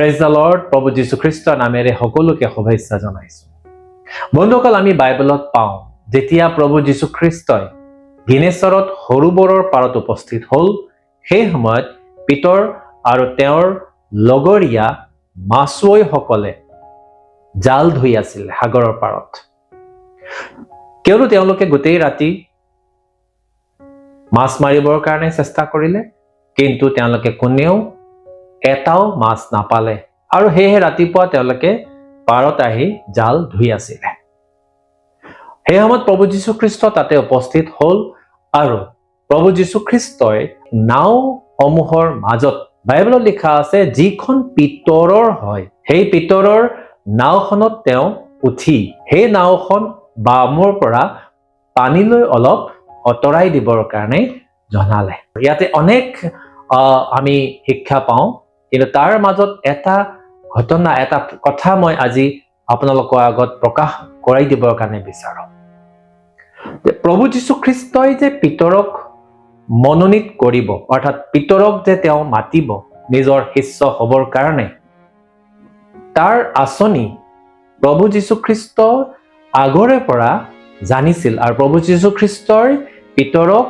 Praise the lord প্ৰভু যীশুখ্ৰীষ্টৰ নামেৰে সকলোকে শুভেচ্ছা জনাইছো। বন্ধুসকল, আমি বাইবেলত পাওঁ। যেতিয়া প্ৰভু যীশুখ্ৰীষ্টই গিনেশ্বৰত সৰোবৰৰ পাৰত উপস্থিত হ'ল, সেই সময়ত পিতৰ আৰু তেওঁৰ লগৰীয়া মাছুৱৈসকলে জাল ধুই আছিল সাগৰৰ পাৰত। কিয়নো তেওঁলোকে গোটেই ৰাতি মাছ মাৰিবৰ কাৰণে চেষ্টা কৰিলে, কিন্তু তেওঁলোকে কোনেও এটাও মাছ নাপালে। আৰু সেয়েহে ৰাতিপুৱা তেওঁলোকে পাৰত আহি জাল ধুই আছিলে। সেই সময়ত প্ৰভু যীশুখ্ৰীষ্ট তাতে উপস্থিত হ'ল আৰু প্ৰভু যীশুখ্ৰীষ্টই নাওসমূহৰ মাজত বাইবেলত লিখা আছে, যিখন পিতৰৰ হয়, সেই পিতৰৰ নাওখনত তেওঁ উঠি, সেই নাওখন বামৰ পৰা পানীলৈ অলপ আঁতৰাই দিবৰ কাৰণে জনালে। ইয়াতে অনেক আমি শিক্ষা পাওঁ। কিন্তু তাৰ মাজত এটা ঘটনা, এটা কথা মই আজি আপোনালোকৰ আগত প্ৰকাশ কৰাই দিবৰ কাৰণে বিচাৰোঁ। প্ৰভু যীশুখ্ৰীষ্টই যে পিতৰক মনোনীত কৰিব, অৰ্থাৎ পিতৰক যে তেওঁ মাতিব নিজৰ শিষ্য হ'বৰ কাৰণে, তাৰ আঁচনি প্ৰভু যীশুখ্ৰীষ্ট আগৰে পৰা জানিছিল আৰু প্ৰভু যীশুখ্ৰীষ্টৰ পিতৰক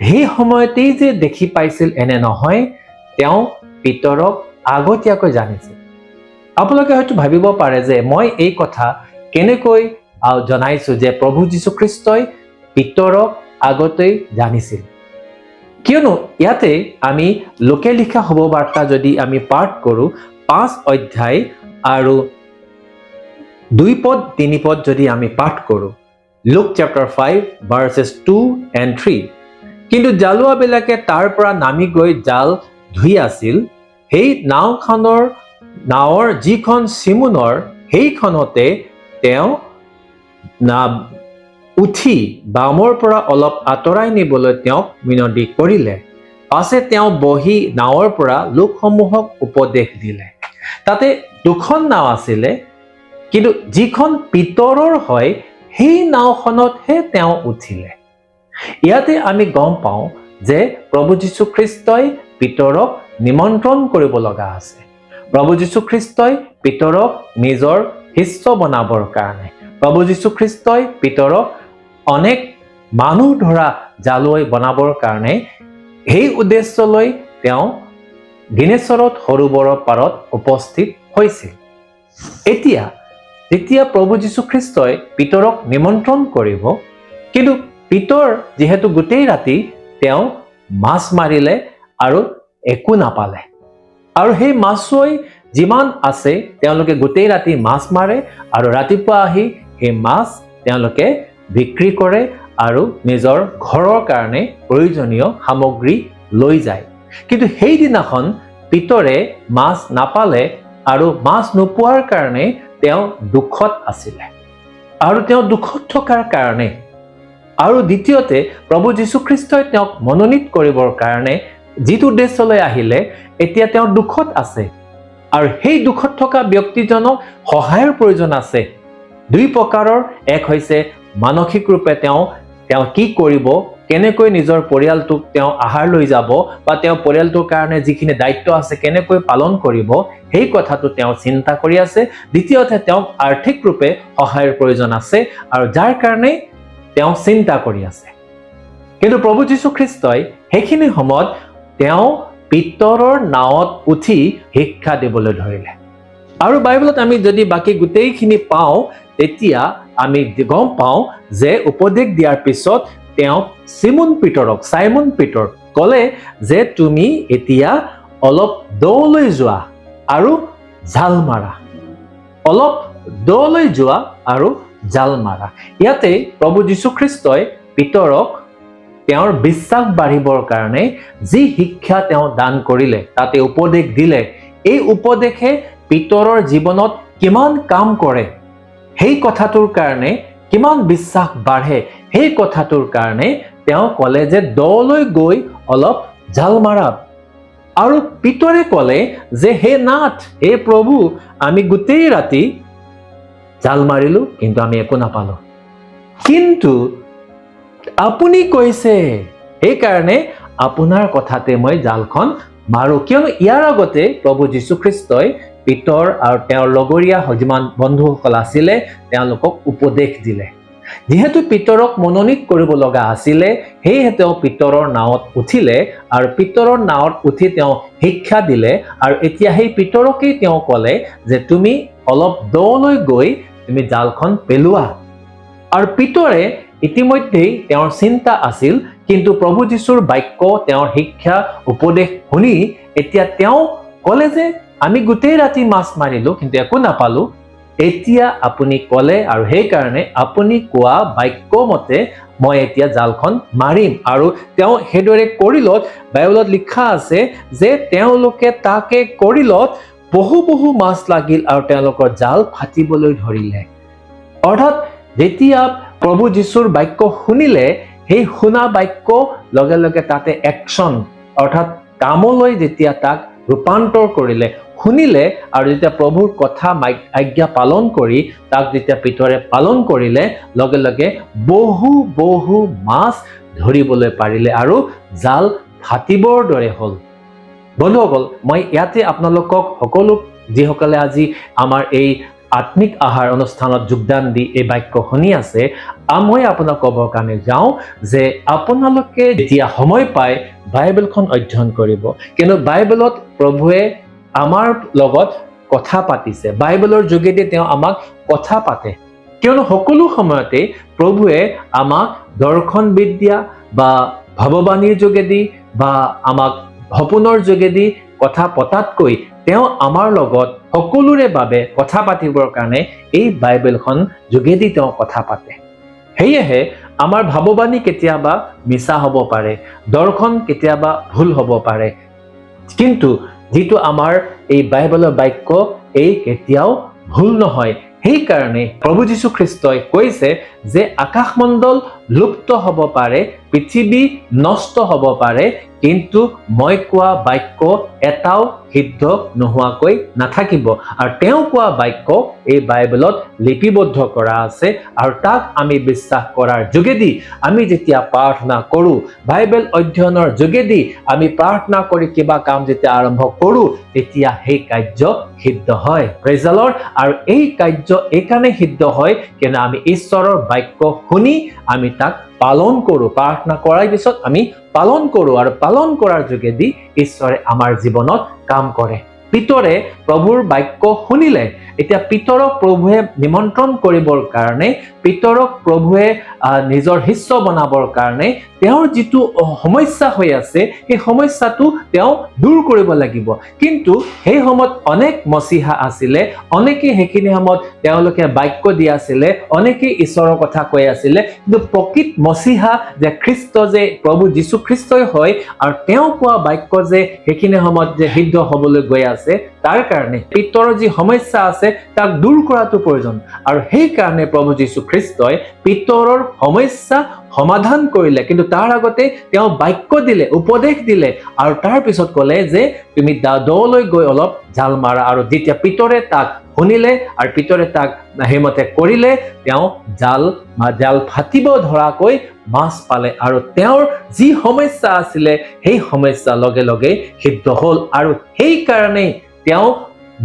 সেই সময়তেই যে দেখি পাইছিল এনে নহয়, তেওঁ পিতৰক আগতীয়াকৈ জানিছিল আপোনালোকে হয়তো ভাবিব পাৰে যে মই এই কথা কেনেকৈ জনাইছো যে প্ৰভু যীশুখ্ৰীষ্টই পিতৰক আগতেই জানিছিল। কিয়নো ইয়াতে আমি লোকে লিখা শুভবাৰ্তা যদি আমি পাঠ কৰোঁ, পাঁচ অধ্যায় আৰু দুই পদ, তিনি পদ যদি আমি পাঠ কৰোঁ, Luke chapter five, verses two and three. কিন্তু জালুৱাবিলাকে তাৰ পৰা নামি গৈ জাল ধুই আছিল। সেই নাওখনৰ, নাৱৰ যিখন চিমুনৰ সেইখনতে তেওঁ না- উঠি বামৰ পৰা অলপ আঁতৰাই নিবলৈ তেওঁক মিনতি কৰিলে। পাছে তেওঁ বহি নাৱৰ পৰা লোকসমূহক উপদেশ দিলে। তাতে দুখন নাও আছিলে, কিন্তু যিখন পিতৰৰ হয়, সেই নাওখনতহে তেওঁ উঠিলে। ইয়াতে আমি গম পাওঁ যে প্ৰভু যীশুখ্ৰীষ্টই পিতৰক নিমন্ত্ৰণ কৰিব লগা আছে। প্ৰভু যীশুখ্ৰীষ্টই পিতৰক নিজৰ শিষ্য বনাবৰ কাৰণে, প্ৰভু যীশুখ্ৰীষ্টই পিতৰক অনেক মানুহ ধৰা জালুৱাই বনাবৰ কাৰণে, সেই উদ্দেশ্যলৈ তেওঁ গিনেশ্বৰত সৰোবৰৰ পাৰত উপস্থিত হৈছিল। এতিয়া, যেতিয়া প্ৰভু যীশুখ্ৰীষ্টই পিতৰক নিমন্ত্ৰণ কৰিব, কিন্তু পিতৰ যিহেতু গোটেই ৰাতি তেওঁ মাছ মাৰিলে আৰু একো নাপালে। আৰু সেই মাছুৱৈ যিমান আছে তেওঁলোকে গোটেই ৰাতি মাছ মাৰে আৰু ৰাতিপুৱা আহি সেই মাছ তেওঁলোকে বিক্ৰী কৰে আৰু নিজৰ ঘৰৰ কাৰণে প্ৰয়োজনীয় সামগ্ৰী লৈ যায়। কিন্তু সেইদিনাখন পিতৰে মাছ নাপালে আৰু মাছ নোপোৱাৰ কাৰণে তেওঁ দুখত আছিলে। আৰু তেওঁ দুখত থকাৰ কাৰণে। আৰু দ্বিতীয়তে প্ৰভু যীশুখ্ৰীষ্টই তেওঁক মনোনীত কৰিবৰ কাৰণে যিটো উদ্দেশ্যলৈ আহিলে, এতিয়া তেওঁ দুখত আছে। আৰু সেই দুখত থকা ব্যক্তিজনক সহায়ৰ প্ৰয়োজন আছে। দুই প্ৰকাৰৰ। এক হৈছে মানসিক ৰূপে তেওঁ তেওঁ কি কৰিব, কেনেকৈ নিজৰ পৰিয়ালটোক তেওঁ আহাৰ লৈ যাব বা তেওঁ পৰিয়ালটোৰ কাৰণে যিখিনি দায়িত্ব আছে, কেনেকৈ পালন কৰিব, সেই কথাটো তেওঁ চিন্তা কৰি আছে। দ্বিতীয়তে তেওঁক আৰ্থিক ৰূপে সহায়ৰ প্ৰয়োজন আছে আৰু যাৰ কাৰণে তেওঁ চিন্তা কৰি আছে। কিন্তু প্ৰভু যীশুখ্ৰীষ্টই সেইখিনি সময়ত তেওঁ পিতৰৰ নাৱত উঠি শিক্ষা দিবলৈ ধৰিলে। আৰু বাইবেলত আমি যদি বাকী গোটেইখিনি পাওঁ, তেতিয়া আমি গম পাওঁ যে উপদেশ দিয়াৰ পিছত তেওঁ চিমুন পিতৰক, চাইমন পিতৰ ক'লে যে তুমি এতিয়া অলপ দলৈ যোৱা আৰু জাল মাৰা। অলপ দলৈ যোৱা আৰু জাল মাৰা। ইয়াতে প্ৰভু যীশুখ্ৰীষ্টই পিতৰক তেওঁৰ বিশ্বাস বাঢ়িবৰ কাৰণে যি শিক্ষা তেওঁ দান কৰিলে, তাতে উপদেশ দিলে, এই উপদেশে পিতৰৰ জীৱনত কিমান কাম কৰে, সেই কথাটোৰ কাৰণে কিমান বিশ্বাস বাঢ়ে, সেই কথাটোৰ কাৰণে তেওঁ ক'লে যে দলৈ গৈ অলপ জাল মাৰা। আৰু পিতৰে ক'লে যে, হে নাথ, হে প্ৰভু, আমি গোটেই ৰাতি জাল মাৰিলো, কিন্তু আমি একো নাপালো। কিন্তু আপুনি কৈছে। সেইকাৰণে আপোনাৰ কথাতে মই জালখন মাৰো। কিয়নো ইয়াৰ আগতে প্ৰভু যীশুখ্ৰীষ্টই পিতৰ আৰু তেওঁৰ লগৰীয়া যিমান বন্ধুসকল আছিলে তেওঁলোকক উপদেশ দিলে। যিহেতু পিতৰক মনোনীত কৰিব লগা আছিলে সেয়েহে তেওঁ পিতৰৰ নাৱত উঠিলে আৰু পিতৰৰ নাৱত উঠি তেওঁ শিক্ষা দিলে আৰু এতিয়া সেই পিতৰকেই তেওঁ ক'লে যে তুমি অলপ দলৈ গৈ তুমি জালখন পেলোৱা। আৰু পিতৰে ইতিমধ্যেই তেওঁৰ চিন্তা আছিল, কিন্তু প্ৰভু যীশুৰ বাক্য, তেওঁৰ শিক্ষা, উপদেশ শুনি এতিয়া তেওঁ ক'লে যে, আমি গোটেই ৰাতি মাছ মাৰিলো, কিন্তু একো নাপালো। এতিয়া আপুনি ক'লে আৰু সেইকাৰণে আপুনি কোৱা বাক্য মতে মই এতিয়া জালখন মাৰিম। আৰু তেওঁ সেইদৰে কৰিলত, বাইবলত লিখা আছে যে তেওঁলোকে তাকে কৰিলত, বহু বহু মাছ লাগিল আৰু তেওঁলোকৰ জাল ফাটিবলৈ ধৰিলে। অৰ্থাৎ যেতিয়া প্ৰভু যীশুৰ বাক্য শুনিলে, সেই শুনা বাক্য লগে লগে তাতে একশ্যন অৰ্থাৎ কামলৈ যেতিয়া তাক ৰূপান্তৰ কৰিলে, শুনিলে আৰু যেতিয়া প্ৰভুৰ কথা আজ্ঞা পালন কৰি তাক যেতিয়া পিতৰে পালন কৰিলে, লগে লগে বহু বহু মাছ ধৰিবলৈ পাৰিলে আৰু জাল ফাটিবৰ দৰে হ'ল। বন্ধুসকল, মই ইয়াতে আপোনালোকক সকলো, যিসকলে আজি আমাৰ এই আত্মিক আহাৰ অনুষ্ঠানত যোগদান দি এই বাক্য শুনি আছে মই আপোনাক ক'বৰ কাৰণে যাওঁ যে আপোনালোকে যেতিয়া সময় পায়, বাইবেলখন অধ্যয়ন কৰিব। কিন্তু বাইবেলত প্ৰভুৱে আমাৰ লগত কথা পাতিছে। বাইবেলৰ যোগেদি তেওঁ আমাক কথা পাতে। কিয়নো সকলো সময়তে প্ৰভুৱে আমাক দৰ্শন বিদ্যা বা ভৱবাণীৰ যোগেদি বা আমাক সপোনৰ যোগেদি কথা পতাতকৈ তেওঁ আমাৰ লগত সকলোৰে বাবে কথা পাতিবৰ কাৰণে এই বাইবেলখন যোগেদি তেওঁ কথা পাতে। সেয়েহে, আমাৰ ভাৱবাণী কেতিয়াবা মিছা হ'ব পাৰে, দৰ্শন কেতিয়াবা ভুল হ'ব পাৰে। কিন্তু যিটো আমাৰ এই বাইবেলৰ বাক্য, এই কেতিয়াও ভুল নহয়। সেইকাৰণে প্ৰভু যীশু খ্ৰীষ্টই কৈছে যে আকাশমণ্ডল লুপ্ত হ'ব পাৰে, পৃথিৱী নষ্ট হ'ব পাৰে, কিন্তু মই কোৱা বাক্য এটাও সিদ্ধ নোহোৱাকৈ নাথাকিব। আৰু তেওঁ কোৱা বাক্য এই বাইবেলত লিপিবদ্ধ কৰা আছে আৰু তাক আমি বিশ্বাস কৰাৰ যোগেদি আমি যেতিয়া প্ৰাৰ্থনা কৰোঁ, বাইবেল অধ্যয়নৰ যোগেদি আমি প্ৰাৰ্থনা কৰি কিবা কাম যেতিয়া আৰম্ভ কৰোঁ, তেতিয়া সেই কাৰ্য সিদ্ধ হয়। প্ৰেজালৰ আৰু এই কাৰ্য এইকাৰণে সিদ্ধ হয় কিয়নো আমি ঈশ্বৰৰ বাক্য শুনি আমি তাক পালন কৰোঁ, প্ৰাৰ্থনা কৰাৰ পিছত আমি পালন কৰোঁ আৰু পালন কৰাৰ যোগেদি ঈশ্বৰে আমাৰ জীৱনত কাম কৰে। পিতৰে প্ৰভুৰ বাক্য শুনিলে। এতিয়া পিতৰক প্ৰভুৱে নিমন্ত্ৰণ কৰিবৰ কাৰণে, পিতৰক প্ৰভুৱে নিজৰ শিষ্য বনাবৰ কাৰণে তেওঁৰ যিটো সমস্যা হৈ আছে, সেই সমস্যাটো তেওঁ দূৰ কৰিব লাগিব। কিন্তু সেই সময়ত অনেক মচীহা আছিলে অনেকে সেইখিনি সময়ত তেওঁলোকে বাক্য দি আছিলে অনেকে ঈশ্বৰৰ কথা কৈ আছিলে। কিন্তু প্ৰকৃত মচীহা যে খ্ৰীষ্ট যে প্ৰভু যীশু খ্ৰীষ্টই হয় আৰু তেওঁ কোৱা বাক্য যে সেইখিনি সময়ত যে সিদ্ধ হবলৈ গৈ আছে তাৰ কাৰণে পিতৰৰ যি সমস্যা আছে, তাক দূৰ কৰাটো প্ৰয়োজন। আৰু সেইকাৰণে প্ৰভু যীশু খ্ৰীষ্টই পিতৰৰ সমস্যা সমাধান কৰিলে, কিন্তু তাৰ আগতে তেওঁ বাক্য দিলে, উপদেশ দিলে, আৰু তাৰ পিছত ক'লে যে, তুমি দা- দলৈ গৈ অলপ জাল মাৰা আৰু যেতিয়া পিতৰে তাক শুনিলে আৰু পিতৰে তাক সেইমতে কৰিলে, তেওঁ জাল জাল ফাটিব ধৰাকৈ মাছ পালে আৰু তেওঁৰ যি সমস্যা আছিলে, সেই সমস্যা লগে লগে সিদ্ধ হ'ল আৰু সেইকাৰণেই তেওঁ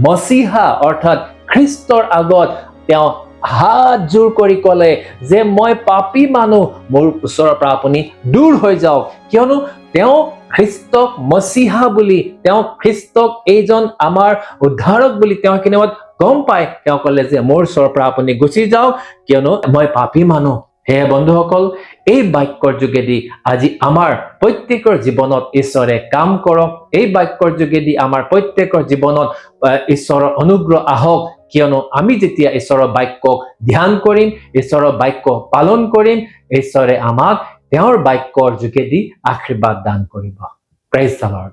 মচীহা অৰ্থাৎ খ্ৰীষ্টৰ আগত তেওঁ হাত জোৰ কৰি ক'লে যে মই পাপী মানুহ, মোৰ ওচৰৰ পৰা আপুনি দূৰ হৈ যাওক। কিয়নো তেওঁ খ্ৰীষ্টক মচীহা বুলি, তেওঁ খ্ৰীষ্টক এইজন আমাৰ উদ্ধাৰক বুলি তেওঁ সেইখিনি গম তেওঁ ক'লে যে, মোৰ ওচৰৰ পৰা আপুনি গুচি যাওক মই পাপী মানুহ। সেয়ে বন্ধুসকল, এই বাক্যৰ যোগেদি আজি আমাৰ প্ৰত্যেকৰ জীৱনত ঈশ্বৰে কাম কৰক। এই বাক্যৰ যোগেদি আমাৰ প্ৰত্যেকৰ জীৱনত ঈশ্বৰৰ অনুগ্ৰহ আহক। কিয়নো আমি যেতিয়া ঈশ্বৰৰ বাক্যক ধ্যান কৰিম, ঈশ্বৰৰ বাক্য পালন কৰিম, ঈশ্বৰে আমাক তেওঁৰ বাক্যৰ যোগেদি আশীৰ্বাদ দান কৰিব। লৰ্ড